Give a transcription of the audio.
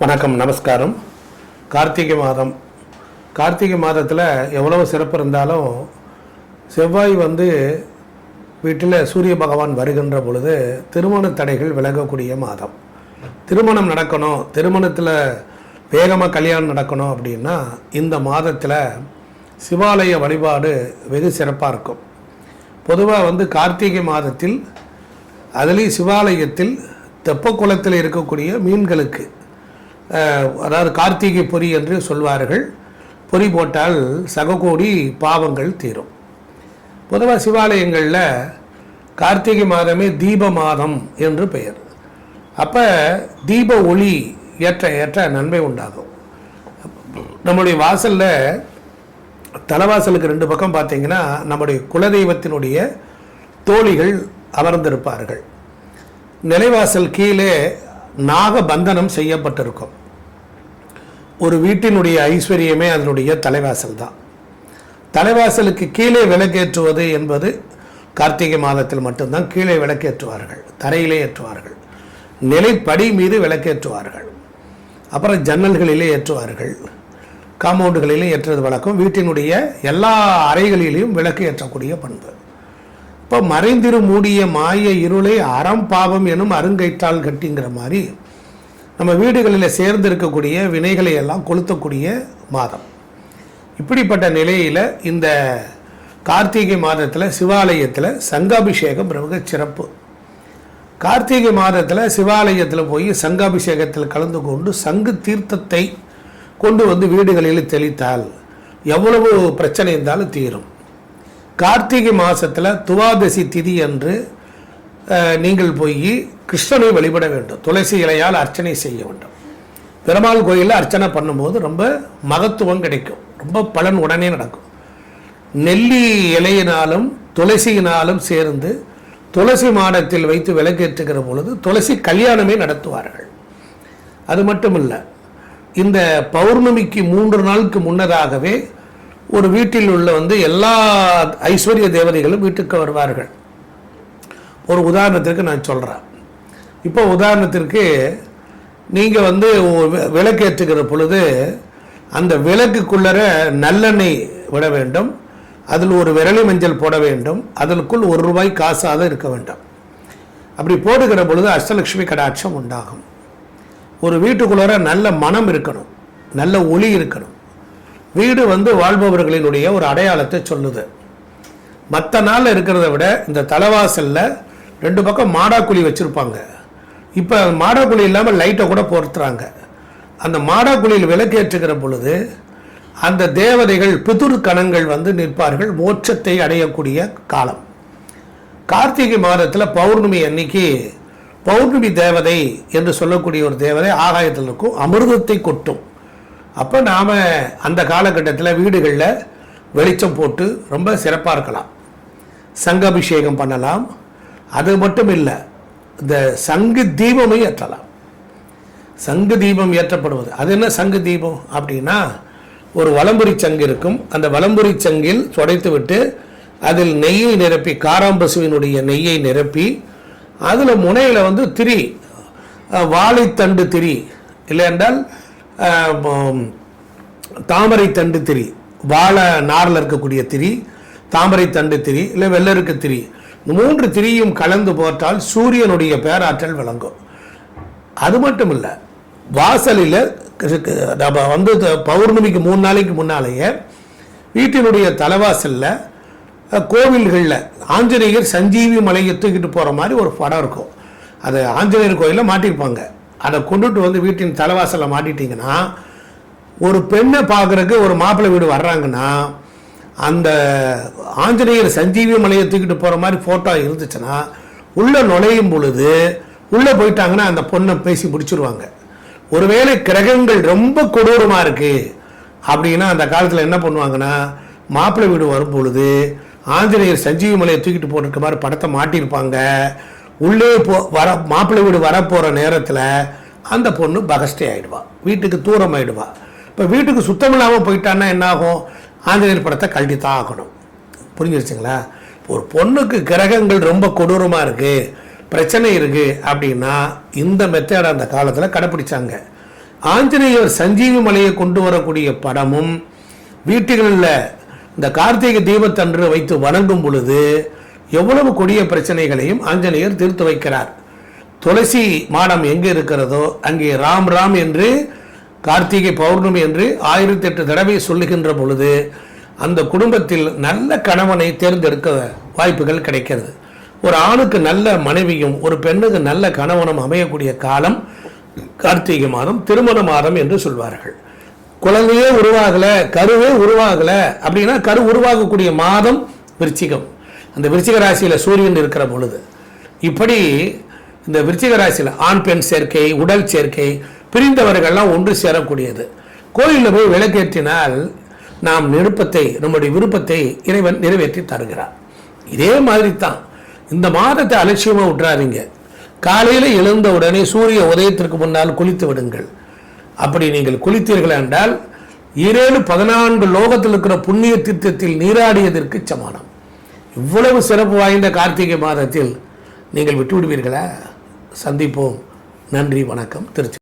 வணக்கம் நமஸ்காரம். கார்த்திகை மாதம். கார்த்திகை மாதத்தில் எவ்வளவு சிறப்பு இருந்தாலும் செவ்வாய் வந்து வீட்டில் சூரிய பகவான் வருகின்ற பொழுது திருமண தடைகள் விலகக்கூடிய மாதம். திருமணம் நடக்கணும் திருமணத்தில் வேகமாக கல்யாணம் நடக்கணும் அப்படின்னா இந்த மாதத்தில் சிவாலய வழிபாடு வெகு சிறப்பாக இருக்கும். பொதுவாக வந்து கார்த்திகை மாதத்தில் அதுலேயும் சிவாலயத்தில் தெப்பக்குளத்தில் இருக்கக்கூடிய மீன்களுக்கு அதாவது கார்த்திகை பொறி என்று சொல்வார்கள். பொறி போட்டால் சககோடி பாவங்கள் தீரும். பொதுவாக சிவாலயங்களில் கார்த்திகை மாதமே தீப மாதம் என்று பெயர். அப்போ தீப ஒளி ஏற்ற ஏற்ற நன்மை உண்டாகும். நம்முடைய வாசலில் தலைவாசலுக்கு ரெண்டு பக்கம் பார்த்தீங்கன்னா நம்முடைய குலதெய்வத்தினுடைய தோழிகள் அமர்ந்திருப்பார்கள். நிலைவாசல் கீழே நாகபந்தனம் செய்யப்பட்டிருக்கும். ஒரு வீட்டினுடைய ஐஸ்வர்யமே அதனுடைய தலைவாசல் தான். தலைவாசலுக்கு கீழே விளக்கேற்றுவது என்பது கார்த்திகை மாதத்தில் மட்டும்தான் கீழே விளக்கேற்றுவார்கள் தரையிலே ஏற்றுவார்கள். நிலைப்படி மீது விளக்கேற்றுவார்கள். அப்புறம் ஜன்னல்களிலே ஏற்றுவார்கள். காம்பவுண்டுகளிலே ஏற்றுவது வழக்கம். வீட்டினுடைய எல்லா அறைகளிலும் விளக்கு ஏற்றக்கூடிய பண்பு. இப்போ மறைந்திரு மூடிய மாய இருளை அறம் பாவம் எனும் அருங்கயிற்றால் கட்டிங்கிற மாதிரி நம்ம வீடுகளில் சேர்ந்து இருக்கக்கூடிய வினைகளை எல்லாம் கொளுத்தக்கூடிய மாதம். இப்படிப்பட்ட நிலையில் இந்த கார்த்திகை மாதத்தில் சிவாலயத்தில் சங்காபிஷேகம் மிக சிறப்பு. கார்த்திகை மாதத்தில் சிவாலயத்தில் போய் சங்காபிஷேகத்தில் கலந்து கொண்டு சங்கு தீர்த்தத்தை கொண்டு வந்து வீடுகளில் தெளித்தால் எவ்வளவு பிரச்சனை இருந்தாலும் தீரும். கார்த்திகை மாதத்தில் துவாதசி திதி அன்று நீங்கள் போய் கிருஷ்ணனை வழிபட வேண்டும். துளசி இலையால் அர்ச்சனை செய்ய வேண்டும். பெருமாள் கோயிலில் அர்ச்சனை பண்ணும்போது ரொம்ப மகத்துவம் கிடைக்கும். ரொம்ப பலன் உடனே நடக்கும். நெல்லி இலையினாலும் துளசியினாலும் சேர்ந்து துளசி மாடத்தில் வைத்து விளக்கேற்றுகிற பொழுது துளசி கல்யாணமே நடத்துவார்கள். அது மட்டும் இல்லை இந்த பௌர்ணமிக்கு மூன்று நாளுக்கு முன்னதாகவே ஒரு வீட்டில் உள்ள வந்து எல்லா ஐஸ்வர்ய தேவதைகளும் வீட்டுக்கு வருவார்கள். ஒரு உதாரணத்திற்கு நான் சொல்கிறேன் இப்போ உதாரணத்திற்கு நீங்கள் வந்து விளக்கேற்றுகிற பொழுது அந்த விளக்குக்குள்ளர நல்லெண்ணெய் விட வேண்டும். அதில் ஒரு விரலி மஞ்சள் போட வேண்டும். அதற்குள் ஒரு ரூபாய் காசாக இருக்க வேண்டும். அப்படி போடுகிற பொழுது அஷ்டலட்சுமி கடாட்சம் உண்டாகும். ஒரு வீட்டுக்குள்ளார நல்ல மனம் இருக்கணும். நல்ல ஒளி இருக்கணும். வீடு வந்து வாழ்பவர்களினுடைய ஒரு அடையாளத்தை சொல்லுது. மற்ற நாளில் இருக்கிறத விட இந்த தலைவாசலில் ரெண்டு பக்கம் மாடாக்குழி வச்சுருப்பாங்க. இப்போ மாடாக்குழி இல்லாமல் லைட்டை கூட பொருத்துறாங்க. அந்த மாடாக்குழியில் விளக்கேற்றுகிற பொழுது அந்த தேவதைகள் பிதுர் கணங்கள் வந்து நிற்பார்கள். மோட்சத்தை அடையக்கூடிய காலம். கார்த்திகை மாதத்தில் பௌர்ணமி அன்னைக்கு பௌர்ணமி தேவதை என்று சொல்லக்கூடிய ஒரு தேவதை ஆகாயத்தில் இருக்கும். அமிர்தத்தை கொட்டும். அப்போ நாம் அந்த காலகட்டத்தில் வீடுகளில் வெளிச்சம் போட்டு ரொம்ப சிறப்பாக இருக்கலாம். சங்கபிஷேகம் பண்ணலாம். அது மட்டும் இல்லை இந்த சங்கு தீபமும் ஏற்றலாம். சங்கு தீபம் ஏற்றப்படுவது அது என்ன சங்கு தீபம் அப்படின்னா ஒரு வலம்புரி சங்கு இருக்கும். அந்த வலம்புரி சங்கில் துடைத்து விட்டு அதில் நெய்யை நிரப்பி காராம்பசுவினுடைய நெய்யை நிரப்பி அதில் முனையில் வந்து திரி வாழைத்தண்டு திரி இல்லை என்றால் தாமரை தண்டு திரி வாழை நாரில் இருக்கக்கூடிய திரி தாமரை தண்டு திரி இல்லை வெள்ளருக்கு திரி இந்த மூன்று திரியும் கலந்து போட்டால் சூரியனுடைய பேராற்றல் விளங்கும். அது மட்டும் இல்லை வாசலில் நம்ம வந்து பௌர்ணமிக்கு மூணு நாளைக்கு முன்னாலேயே வீட்டினுடைய தலைவாசலில் கோவில்களில் ஆஞ்சநேயர் சஞ்சீவி மலையை தூக்கிட்டு போகிற மாதிரி ஒரு படம் இருக்கும். அது ஆஞ்சநேயர் கோயிலில் மாட்டியிருப்பாங்க அதை கொண்டுட்டு வந்து வீட்டின் தலைவாசலில் மாட்டிட்டீங்கன்னா ஒரு பெண்ணை பார்க்குறக்கு ஒரு மாப்பிள்ளை வீடு வர்றாங்கன்னா அந்த ஆஞ்சநேயர் சஞ்சீவி மலையை தூக்கிட்டு போகிற மாதிரி ஃபோட்டோ இருந்துச்சுன்னா உள்ளே நுழையும் பொழுது உள்ளே போயிட்டாங்கன்னா அந்த பொண்ணை பேசி முடிச்சிருவாங்க. ஒருவேளை கிரகங்கள் ரொம்ப கொடூரமாக இருக்குது அப்படின்னா அந்த காலத்தில் என்ன பண்ணுவாங்கன்னா மாப்பிள்ளை வீடு வரும் பொழுது ஆஞ்சநேயர் சஞ்சீவி மலையை தூக்கிட்டு போட்டிருக்க மாதிரி படத்தை மாட்டியிருப்பாங்க. உள்ளே போ வர மாப்பிள்ளை வீடு வரப்போகிற நேரத்தில் அந்த பொண்ணு பகஸ்டே ஆகிடுவாள் வீட்டுக்கு தூரம் ஆயிடுவா. இப்போ வீட்டுக்கு சுத்தம் இல்லாமல் போயிட்டான்னா என்ன ஆகும் ஆஞ்சநேயர் படத்தை கழட்டி தான் ஆகணும் புரிஞ்சிருச்சுங்களா ஒரு பொண்ணுக்கு கிரகங்கள் ரொம்ப கொடூரமாக இருக்குது பிரச்சனை இருக்குது அப்படின்னா இந்த மெத்தேடை அந்த காலத்தில் கடைப்பிடிச்சாங்க. ஆஞ்சநேயர் சஞ்சீவி மலையை கொண்டு வரக்கூடிய படமும் வீட்டுகளில் இந்த கார்த்திகை தீபத்தன்று வைத்து வணங்கும் பொழுது எவ்வளவு கொடிய பிரச்சனைகளையும் ஆஞ்சநேயர் தீர்த்து வைக்கிறார். துளசி மாடம் எங்கே இருக்கிறதோ அங்கே ராம் ராம் என்று கார்த்திகை பௌர்ணமி என்று ஆயிரத்தி எட்டு தடவை சொல்லுகின்ற பொழுது அந்த குடும்பத்தில் நல்ல கணவனை தேர்ந்தெடுக்க வாய்ப்புகள் கிடைக்கிறது. ஒரு ஆணுக்கு நல்ல மனைவியும் ஒரு பெண்ணுக்கு நல்ல கணவனும் அமையக்கூடிய காலம் கார்த்திகை மாதம் திருமண மாதம் என்று சொல்வார்கள். குழந்தையே உருவாகல கருவே உருவாகலை அப்படின்னா கரு உருவாகக்கூடிய மாதம் விருச்சிகம். அந்த விருச்சிக ராசியில் சூரியன் இருக்கிற பொழுது இப்படி இந்த விருச்சிக ராசியில் ஆண் பெண் சேர்க்கை உடல் சேர்க்கை பிரிந்தவர்கள்லாம் ஒன்று சேரக்கூடியது. கோயிலில் போய் விளக்கேற்றினால் நாம் விருப்பத்தை நம்முடைய விருப்பத்தை இறைவன் நிறைவேற்றி தருகிறார். இதே மாதிரி தான் இந்த மாதத்தை அலட்சியமாக விட்டுறாதீங்க காலையில் எழுந்த உடனே சூரிய உதயத்திற்கு முன்னால் குளித்து விடுங்கள். அப்படி நீங்கள் குளித்தீர்கள் என்றால் ஏழு பதினான்கு லோகத்தில் இருக்கிற புண்ணிய தீர்த்தத்தில் நீராடியதற்கு சமானம் இவ்வளவு சிறப்பு வாய்ந்த கார்த்திகை மாதத்தில் நீங்கள் விட்டு விடுவீர்களா சந்திப்போம். நன்றி வணக்கம். திருச்சி